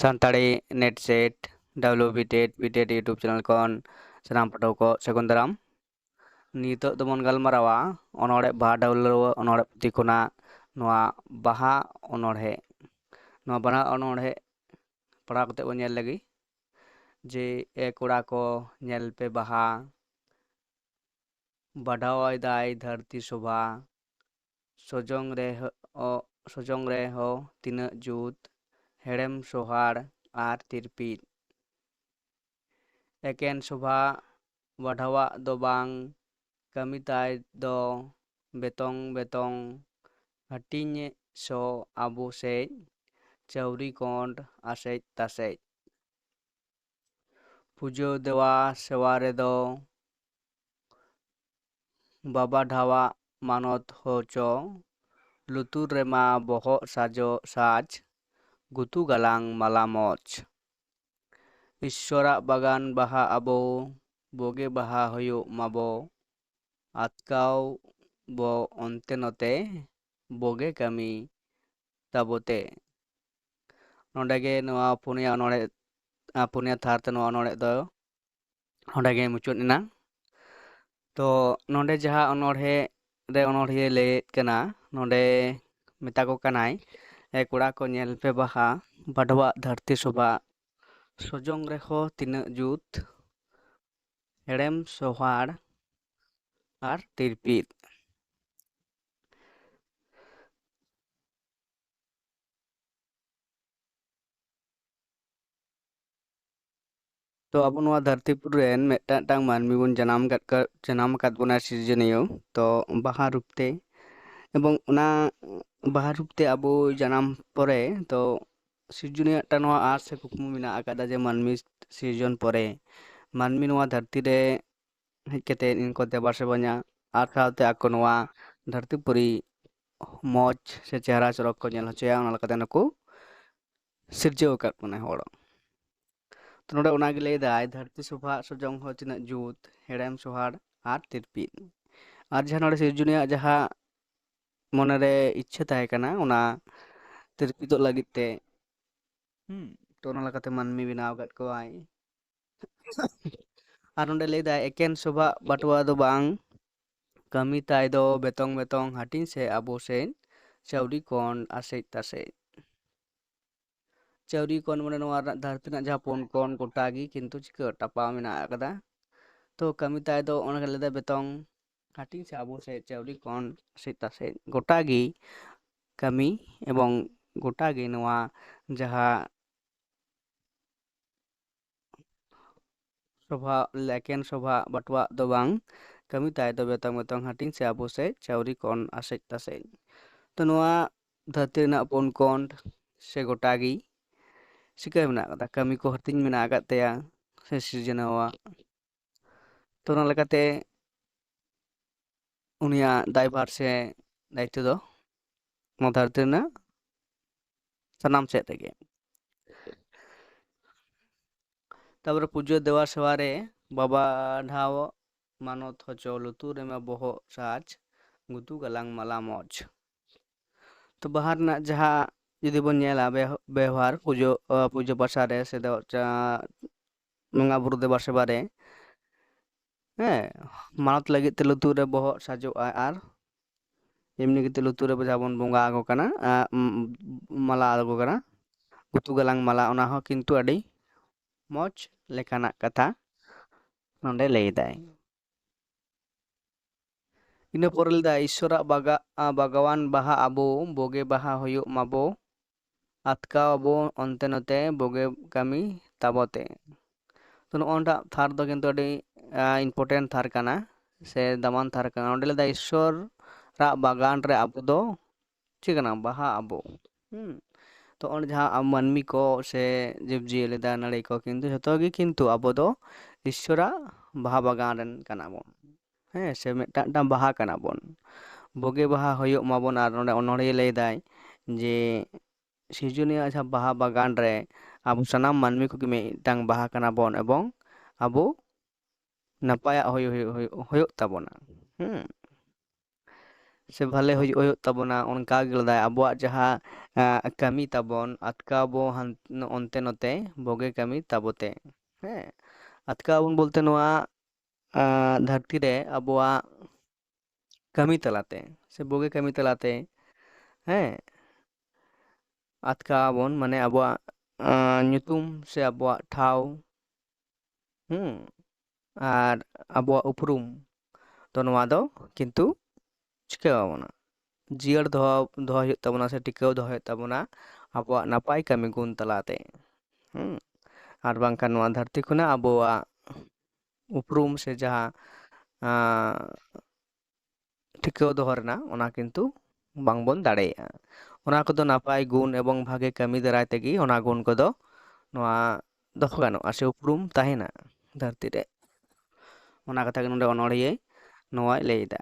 Santali net set W ᱵᱤᱴᱮᱰ ᱵᱤᱴᱮᱰ YouTube channel ᱠᱷᱚᱱ ᱥᱟᱱᱟᱢ ᱯᱟᱹᱴᱷᱩᱣᱟᱹ ᱠᱚ ᱥᱟᱹᱜᱩᱱ ᱫᱟᱨᱟᱢ ᱱᱤᱛᱚᱜ ᱫᱚᱵᱚᱱ ᱜᱟᱞᱢᱟᱨᱟᱣᱟ ᱚᱱᱚᱲᱦᱮ ᱵᱟᱦᱟ ᱰᱟᱣᱞᱟᱹᱣᱟᱹ ᱚᱱᱚᱲᱦᱮ ᱯᱩᱛᱷᱤ ᱠᱷᱚᱱᱟᱜ ᱱᱚᱣᱟ ᱵᱟᱦᱟ ᱚᱱᱚᱲᱦᱮ ᱱᱚᱣᱟ ᱵᱟᱦᱟ ᱚᱱᱚᱲᱦᱮ ᱯᱟᱲᱦᱟᱣ ᱠᱟᱛᱮ ᱵᱚᱱ ᱧᱮᱞ ᱞᱮᱜᱮ ᱡᱮ ᱮ ᱠᱚᱲᱟ ᱠᱚ ᱧᱮᱞ ᱯᱮ ᱵᱟᱦᱟ ᱵᱟᱰᱷᱟᱣᱟᱭ ᱫᱟᱭ ᱫᱷᱟᱹᱨᱛᱤ ᱥᱚᱵᱷᱟ ᱥᱚᱡᱚᱝ ᱨᱮ ᱥᱚᱡᱚᱝ ᱨᱮᱦᱚᱸ ᱛᱤᱱᱟᱹᱜ ᱡᱩᱛ ᱦᱮᱲᱮᱢ ᱥᱚᱦᱟᱲ ᱟᱨ ᱛᱤᱨᱯᱤᱫ ᱮᱠᱮᱱ ᱥᱚᱵᱷᱟ ᱵᱟᱰᱷᱟᱣᱟᱜ ᱫᱚ ᱵᱟᱝ ᱠᱟᱹᱢᱤ ᱛᱟᱭ ᱫᱚ ᱵᱮᱛᱚᱝ ᱵᱮᱛᱚᱝ ᱦᱟᱹᱴᱤᱧ ᱥᱚ ᱟᱵᱚ ᱥᱮᱡ ᱪᱟᱹᱣᱨᱤ ᱠᱚᱸᱰ ᱟᱥᱮᱡ ᱛᱟᱥᱮᱡ ᱯᱩᱡᱟᱹ ᱫᱮᱣᱟ ᱥᱮᱣᱟ ᱨᱮᱫᱚ ᱵᱟᱵᱟ ᱰᱷᱟᱣᱟᱜ ᱢᱟᱱᱚᱛ ᱦᱚᱪᱚ ᱞᱩᱛᱩᱨ ᱨᱮᱢᱟ ᱵᱚᱦᱚᱜ ᱥᱟᱡᱚ ᱥᱟᱡᱽ ᱜᱩᱛᱩ ᱜᱟᱞᱟᱝ ᱢᱟᱞᱟ ᱢᱚᱡᱽ ᱤᱥᱥᱚᱨᱟᱜ ᱵᱟᱜᱟᱱ ᱵᱟᱦᱟ ᱟᱵᱚ ᱵᱳᱜᱮ ᱵᱟᱦᱟ ᱦᱩᱭᱩᱜ ᱢᱟᱵᱚ ᱟᱛᱠᱟᱣ ᱵᱚ ᱚᱱᱛᱮ ᱱᱚᱛᱮ ᱵᱳᱜᱮ ᱠᱟᱹᱢᱤ ᱛᱟᱵᱚᱛᱮ ᱱᱚᱸᱰᱮ ᱜᱮ ᱱᱚᱣᱟ ᱯᱩᱱᱭᱟ ᱚᱱᱚᱲᱦᱮ ᱯᱩᱱᱭᱟ ᱛᱷᱟᱨ ᱛᱮ ᱱᱚᱣᱟ ᱚᱱᱚᱲᱦᱮ ᱫᱚ ᱚᱸᱰᱮ ᱜᱮ ᱢᱩᱪᱟᱹᱫ ᱮᱱᱟ ᱛᱚ ᱱᱚᱸᱰᱮ ᱡᱟᱦᱟᱸ ᱚᱱᱚᱲᱦᱮ ᱨᱮ ᱚᱱᱚᱲᱦᱤᱭᱟᱹ ᱞᱟᱹᱭᱮᱫ ᱠᱟᱱᱟ ᱱᱚᱸᱰᱮ ᱢᱮᱛᱟ ᱠᱚ ᱠᱟᱱᱟᱭ ᱮ ᱠᱚᱲᱟ ᱠᱚ ᱧᱮᱞ ᱯᱮ ᱵᱟᱦᱟ ᱵᱟᱰᱷᱟᱣᱟᱜ ᱫᱷᱟᱹᱨᱛᱤ ᱥᱚᱵᱷᱟ ᱥᱚᱡᱚᱝ ᱨᱮᱦᱚᱸ ᱛᱤᱱᱟᱹᱜ ᱡᱩᱛ ᱦᱮᱲᱮᱢ ᱥᱚᱦᱟᱲ ᱟᱨ ᱛᱤᱨᱯᱤᱫ ᱛᱚ ᱟᱵᱚ ᱱᱚᱣᱟ ᱫᱷᱟᱹᱨᱛᱤᱯᱩᱨ ᱨᱮᱱ ᱢᱤᱫᱴᱟᱝ ᱢᱤᱫᱴᱟᱝ ᱢᱟᱹᱱᱢᱤ ᱵᱚᱱ ᱡᱟᱱᱟᱢ ᱟᱠᱟᱫ ᱡᱟᱱᱟᱢ ᱟᱠᱟᱫ ᱵᱚᱱᱟ ᱥᱤᱨᱡᱚᱱᱤᱭᱟᱹ ᱛᱚ ᱵᱟᱦᱟ ᱨᱩᱯ ᱛᱮ ᱮᱵᱚᱝ ᱚᱱᱟ ᱵᱟᱦᱟ ᱨᱩᱯ ᱛᱮ ᱟᱵᱚ ᱡᱟᱱᱟᱢ ᱯᱚᱨᱮ ᱛᱚ ᱥᱤᱨᱡᱚᱱᱤᱭᱟᱹ ᱴᱟᱜ ᱱᱚᱣᱟ ᱟᱸᱥ ᱥᱮ ᱠᱩᱠᱢᱩ ᱢᱮᱱᱟᱜ ᱟᱠᱟᱫᱟ ᱡᱮ ᱢᱟᱹᱱᱢᱤ ᱥᱤᱨᱡᱚᱱ ᱯᱚᱨᱮ ᱢᱟᱹᱱᱢᱤ ᱱᱚᱣᱟ ᱫᱷᱟᱹᱨᱛᱤ ᱨᱮ ᱦᱮᱡ ᱠᱟᱛᱮᱫ ᱤᱧ ᱠᱚ ᱫᱮᱵᱟ ᱥᱮᱵᱟᱧᱟ ᱟᱨ ᱥᱟᱶᱛᱮ ᱟᱠᱚ ᱱᱚᱣᱟ ᱫᱷᱟᱹᱨᱛᱤ ᱯᱩᱨᱤ ᱢᱚᱡᱽ ᱥᱮ ᱪᱮᱦᱨᱟ ᱪᱚᱨᱚᱠ ᱠᱚ ᱧᱮᱞ ᱦᱚᱪᱚᱭᱟ ᱚᱱᱟ ᱞᱮᱠᱟᱛᱮ ᱱᱩᱠᱩ ᱥᱤᱨᱡᱟᱹᱣ ᱟᱠᱟᱫ ᱵᱚᱱᱟᱭ ᱦᱚᱲ ᱛᱚ ᱱᱚᱰᱮ ᱚᱱᱟᱜᱮ ᱞᱟᱹᱭᱫᱟᱭ ᱫᱷᱟᱹᱨᱛᱤ ᱥᱚᱵᱷᱟ ᱥᱚᱡᱚᱝ ᱦᱚᱸ ᱛᱤᱱᱟᱹᱜ ᱡᱩᱛ ᱦᱮᱲᱮᱢ ᱥᱚᱦᱟᱲ ᱟᱨ ᱛᱤᱨᱯᱤᱫ ᱟᱨ ᱡᱟᱦᱟᱸ ᱱᱚᱰᱮ ᱥᱤᱨᱡᱚᱱᱤᱭᱟᱜ ᱡᱟᱦᱟᱸ ᱢᱚᱱᱮᱨᱮ ᱤᱪᱪᱷᱟᱹ ᱛᱟᱦᱮᱸ ᱠᱟᱱᱟ ᱚᱱᱟ ᱛᱤᱨᱯᱤᱫᱚᱜ ᱞᱟᱹᱜᱤᱫ ᱛᱮ ᱦᱩᱸ ᱛᱚ ᱚᱱᱟ ᱞᱮᱠᱟᱛᱮ ᱢᱟᱹᱱᱢᱤ ᱵᱮᱱᱟᱣ ᱟᱠᱟᱫ ᱠᱚᱣᱟᱭ ᱟᱨ ᱱᱚᱸᱰᱮ ᱞᱟᱹᱭᱫᱟᱭ ᱮᱠᱮᱱ ᱥᱚᱵᱷᱟᱜ ᱵᱟᱴᱣᱟ ᱫᱚ ᱵᱟᱝ ᱠᱟᱹᱢᱤ ᱛᱟᱭ ᱫᱚ ᱵᱮᱛᱚᱝ ᱵᱮᱛᱚᱝ ᱦᱟᱹᱴᱤᱧ ᱥᱮ ᱟᱵᱚ ᱥᱮᱱ ᱪᱟᱹᱣᱰᱤ ᱠᱚᱱ ᱟᱥᱮᱡ ᱛᱟᱥᱮᱡ ᱪᱟᱹᱣᱨᱤ ᱠᱚᱱ ᱢᱟᱱᱮ ᱱᱚᱣᱟ ᱨᱮᱱᱟᱜ ᱫᱷᱟᱹᱨᱛᱤ ᱨᱮᱱᱟᱜ ᱡᱟᱦᱟᱸ ᱯᱩᱱ ᱠᱚᱱ ᱜᱚᱴᱟ ᱜᱮ ᱠᱤᱱᱛᱩ ᱪᱤᱠᱟᱹ ᱴᱟᱯᱟᱣ ᱢᱮᱱᱟᱜ ᱟᱠᱟᱫᱟ ᱛᱚ ᱠᱟᱹᱢᱤ ᱛᱟᱭ ᱫᱚ ᱚᱱᱟ ᱞᱟᱹᱭᱫᱟ ᱵᱮᱛᱚᱝ ᱦᱟᱹᱴᱤᱧ ᱥᱮ ᱟᱵᱚ ᱥᱮᱫ ᱪᱟᱹᱣᱰᱤ ᱠᱚᱱ ᱟᱥᱮᱡ ᱛᱟᱥᱮᱡ ᱜᱚᱴᱟᱜᱮ ᱠᱟᱹᱢᱤ ᱮᱵᱚᱝ ᱜᱚᱴᱟᱜᱮ ᱱᱚᱣᱟ ᱡᱟᱦᱟᱸ ᱥᱚᱵᱷᱟ ᱮᱠᱮᱱ ᱥᱚᱵᱷᱟ ᱵᱟᱴᱩᱣᱟᱜ ᱫᱚ ᱵᱟᱝ ᱠᱟᱹᱢᱤ ᱛᱟᱭ ᱫᱚ ᱵᱮᱛᱚᱝ ᱵᱮᱛᱚᱝ ᱦᱟᱹᱴᱤᱧ ᱥᱮ ᱟᱵᱚ ᱥᱮᱡ ᱪᱟᱹᱣᱨᱤ ᱠᱚᱱ ᱟᱥᱮᱡ ᱛᱟᱥᱮᱡ ᱛᱚ ᱱᱚᱣᱟ ᱫᱷᱟᱹᱨᱛᱤ ᱨᱮᱱᱟᱜ ᱯᱩᱱ ᱠᱚᱱ ᱥᱮ ᱜᱚᱴᱟᱜᱮ ᱪᱤᱠᱟᱹ ᱢᱮᱱᱟᱜ ᱟᱠᱟᱫᱟ ᱠᱟᱹᱢᱤ ᱠᱚ ᱦᱟᱹᱴᱤᱧ ᱢᱮᱱᱟᱜ ᱟᱠᱟᱫ ᱛᱟᱭᱟ ᱥᱮ ᱥᱤᱨᱡᱚᱱᱟᱣᱟᱜ ᱛᱚ ᱚᱱᱟ ᱞᱮᱠᱟᱛᱮ ᱩᱱᱤᱭᱟᱜ ᱫᱟᱭᱵᱷᱟᱨ ᱥᱮ ᱫᱟᱭᱤᱛᱛᱚ ᱫᱚ ᱱᱚᱣᱟ ᱫᱷᱟᱹᱨᱛᱤ ᱨᱮᱱᱟᱜ ᱥᱟᱱᱟᱢ ᱥᱮᱫ ᱨᱮᱜᱮ ᱛᱟᱯᱚᱨᱮ ᱯᱩᱡᱟᱹ ᱫᱮᱣᱟ ᱥᱮᱣᱟ ᱨᱮ ᱵᱟᱵᱟ ᱰᱷᱟᱣ ᱢᱟᱱᱚᱛ ᱦᱚᱪᱚ ᱞᱩᱛᱩᱨ ᱨᱮᱢᱟ ᱵᱚᱦᱚᱜ ᱥᱟᱡᱽ ᱜᱩᱛᱩ ᱜᱟᱞᱟᱝ ᱢᱟᱞᱟ ᱢᱚᱡᱽ ᱛᱚ ᱵᱟᱦᱟ ᱨᱮᱱᱟᱜ ᱡᱟᱦᱟᱸ ᱡᱩᱫᱤ ᱵᱚᱱ ᱧᱮᱞᱟ ᱵᱮᱣᱦᱟᱨ ᱯᱩᱡᱟᱹ ᱯᱩᱡᱟᱹ ᱯᱟᱥᱟ ᱨᱮ ᱥᱮ ᱵᱚᱸᱜᱟ ᱵᱩᱨᱩ ᱫᱮᱵᱟ ᱥᱮᱵᱟ ᱨᱮ ᱦᱮᱸ ᱢᱟᱱᱚᱛ ᱞᱟᱹᱜᱤᱫ ᱛᱮ ᱞᱩᱛᱩᱨ ᱨᱮ ᱵᱚᱦᱚᱜ ᱥᱟᱡᱚᱜᱼᱟ ᱟᱨ ᱮᱢᱱᱤ ᱠᱟᱛᱮ ᱞᱩᱛᱩᱨ ᱨᱮ ᱡᱟᱦᱟᱸ ᱵᱚᱱ ᱵᱚᱸᱜᱟ ᱟᱠᱚ ᱠᱟᱱᱟ ᱢᱟᱞᱟ ᱟᱠᱚ ᱠᱟᱱᱟ ᱜᱩᱛᱩ ᱜᱟᱞᱟᱝ ᱢᱟᱞᱟ ᱚᱱᱟ ᱦᱚᱸ ᱠᱤᱱᱛᱩ ᱟᱹᱰᱤ ᱢᱚᱡᱽ ᱞᱮᱠᱟᱱᱟᱜ ᱠᱟᱛᱷᱟ ᱱᱚᱰᱮ ᱞᱟᱹᱭᱫᱟᱭ ᱤᱱᱟᱹ ᱯᱚᱨᱮ ᱞᱮᱫᱟᱭ ᱤᱥᱥᱚᱨᱟᱜ ᱵᱟᱜᱟ ᱵᱟᱜᱟᱣᱟᱱ ᱵᱟᱦᱟ ᱟᱵᱚ ᱵᱳᱜᱮ ᱵᱟᱦᱟ ᱦᱩᱭᱩᱜ ᱢᱟᱵᱚ ᱟᱛᱠᱟᱣ ᱟᱵᱚ ᱚᱱᱛᱮ ᱱᱚᱛᱮ ᱵᱳᱜᱮ ᱠᱟᱹᱢᱤ ᱛᱟᱵᱚᱛᱮ ᱛᱚ ᱱᱚᱜᱼᱚᱭᱴᱟᱜ ᱛᱷᱟᱨ ᱫᱚ ᱠᱤᱱᱛᱩ ᱟᱹᱰᱤ ᱤᱢᱯᱚᱴᱮᱱᱴ ᱛᱷᱟᱨ ᱠᱟᱱᱟ ᱥᱮ ᱫᱟᱢᱟᱱ ᱛᱷᱟᱨ ᱠᱟᱱᱟ ᱚᱸᱰᱮ ᱞᱮᱫᱟᱭ ᱤᱥᱥᱚᱨ ᱨᱟᱜ ᱵᱟᱜᱟᱱ ᱨᱮ ᱟᱵᱚ ᱫᱚ ᱪᱮᱫ ᱠᱟᱱᱟ ᱵᱟᱦᱟ ᱟᱵᱚ ᱦᱩᱸ ᱛᱚ ᱚᱸᱰᱮ ᱡᱟᱦᱟᱸ ᱢᱟᱹᱱᱢᱤ ᱠᱚ ᱥᱮ ᱡᱤᱵᱽᱼᱡᱤᱭᱟᱹᱞᱤ ᱫᱟᱨᱮ ᱱᱟᱹᱲᱤ ᱠᱚ ᱠᱤᱱᱛᱩ ᱡᱷᱚᱛᱚ ᱜᱮ ᱠᱤᱱᱛᱩ ᱟᱵᱚ ᱫᱚ ᱤᱥᱥᱚᱨᱟᱜ ᱵᱟᱦᱟ ᱵᱟᱜᱟᱱ ᱨᱮᱱ ᱠᱟᱱᱟ ᱵᱚᱱ ᱦᱮᱸ ᱥᱮ ᱢᱤᱫᱴᱟᱝ ᱢᱤᱫᱴᱟᱝ ᱵᱟᱦᱟ ᱠᱟᱱᱟ ᱵᱚᱱ ᱵᱩᱜᱤ ᱵᱟᱦᱟ ᱦᱩᱭᱩᱜ ᱢᱟᱵᱚᱱ ᱟᱨ ᱱᱚᱰᱮ ᱚᱱᱚᱲᱦᱤᱭᱟᱹ ᱞᱟᱹᱭᱫᱟᱭ ᱡᱮ ᱥᱤᱨᱡᱚᱱᱤᱭᱟᱹ ᱡᱟᱦᱟᱸ ᱵᱟᱦᱟ ᱵᱟᱜᱟᱱ ᱨᱮ ᱟᱵᱚ ᱱᱟᱯᱟᱭᱟᱜ ᱦᱩᱭᱩᱜ ᱦᱩᱭᱩᱜ ᱛᱟᱵᱚᱱᱟ ᱦᱩᱸ ᱥᱮ ᱵᱷᱟᱞᱮ ᱦᱩᱭᱩᱜ ᱦᱩᱭᱩᱜ ᱛᱟᱵᱚᱱᱟ ᱚᱱᱠᱟ ᱜᱮ ᱞᱮᱫᱟᱭ ᱟᱵᱚᱣᱟᱜ ᱡᱟᱦᱟᱸ ᱠᱟᱹᱢᱤ ᱛᱟᱵᱚᱱ ᱟᱛᱠᱟ ᱵᱚ ᱚᱱᱛᱮ ᱱᱚᱛᱮ ᱵᱳᱜᱮ ᱠᱟᱹᱢᱤ ᱛᱟᱵᱚᱛᱮ ᱦᱮᱸ ᱟᱛᱠᱟ ᱟᱵᱚᱱ ᱵᱚᱞᱛᱮ ᱱᱚᱣᱟ ᱫᱷᱟᱹᱨᱛᱤ ᱨᱮ ᱟᱵᱚᱣᱟᱜ ᱠᱟᱹᱢᱤ ᱛᱟᱞᱟᱛᱮ ᱥᱮ ᱵᱳᱜᱮ ᱠᱟᱹᱢᱤ ᱛᱟᱞᱟᱛᱮ ᱦᱮᱸ ᱟᱛᱠᱟ ᱟᱵᱚᱱ ᱢᱟᱱᱮ ᱟᱵᱚᱣᱟᱜ ᱧᱩᱛᱩᱢ ᱥᱮ ᱟᱵᱚᱣᱟᱜ ᱴᱷᱟᱶ ᱦᱩᱸ ᱟᱨ ᱟᱵᱚᱣᱟᱜ ᱩᱯᱨᱩᱢ ᱛᱚ ᱱᱚᱣᱟ ᱫᱚ ᱠᱤᱱᱛᱩ ᱪᱤᱠᱟᱹ ᱟᱵᱚᱱᱟ ᱡᱤᱭᱟᱹᱲ ᱫᱚᱦᱚ ᱫᱚᱦᱚᱭ ᱦᱩᱭᱩᱜ ᱛᱟᱵᱚᱱᱟ ᱥᱮ ᱴᱤᱠᱟᱹᱣ ᱫᱚᱦᱚᱭ ᱦᱩᱭᱩᱜ ᱛᱟᱵᱚᱱᱟ ᱟᱵᱚᱣᱟᱜ ᱱᱟᱯᱟᱭ ᱠᱟᱹᱢᱤ ᱜᱩᱱ ᱛᱟᱞᱟᱛᱮ ᱦᱩᱸ ᱟᱨ ᱵᱟᱝᱠᱷᱟᱱ ᱱᱚᱣᱟ ᱫᱷᱟᱹᱨᱛᱤ ᱠᱷᱚᱱᱟᱜ ᱟᱵᱚᱣᱟᱜ ᱩᱯᱨᱩᱢ ᱥᱮ ᱡᱟᱦᱟᱸ ᱴᱤᱠᱟᱹᱣ ᱫᱚᱦᱚ ᱨᱮᱱᱟᱜ ᱚᱱᱟ ᱠᱤᱱᱛᱩ ᱵᱟᱝᱵᱚᱱ ᱫᱟᱲᱮᱭᱟᱜᱼᱟ ᱚᱱᱟ ᱠᱚᱫᱚ ᱱᱟᱯᱟᱭ ᱜᱩᱱ ᱮᱵᱚᱝ ᱵᱷᱟᱜᱮ ᱠᱟᱹᱢᱤ ᱫᱟᱨᱟᱭ ᱛᱮᱜᱮ ᱚᱱᱟ ᱜᱩᱱ ᱠᱚᱫᱚ ᱱᱚᱣᱟ ᱫᱚᱦᱚ ᱜᱟᱱᱚᱜᱼᱟ ᱥᱮ ᱩᱯᱨᱩᱢ ᱛᱟᱦᱮᱱᱟ ᱫᱷᱟᱹᱨᱛᱤ ᱨᱮ ᱚᱱᱟ ᱠᱟᱛᱷᱟ ᱜᱮ ᱱᱚᱰᱮ ᱚᱱᱚᱲᱦᱤᱭᱟᱹ ᱱᱚᱣᱟᱭ ᱞᱟᱹᱭᱫᱟ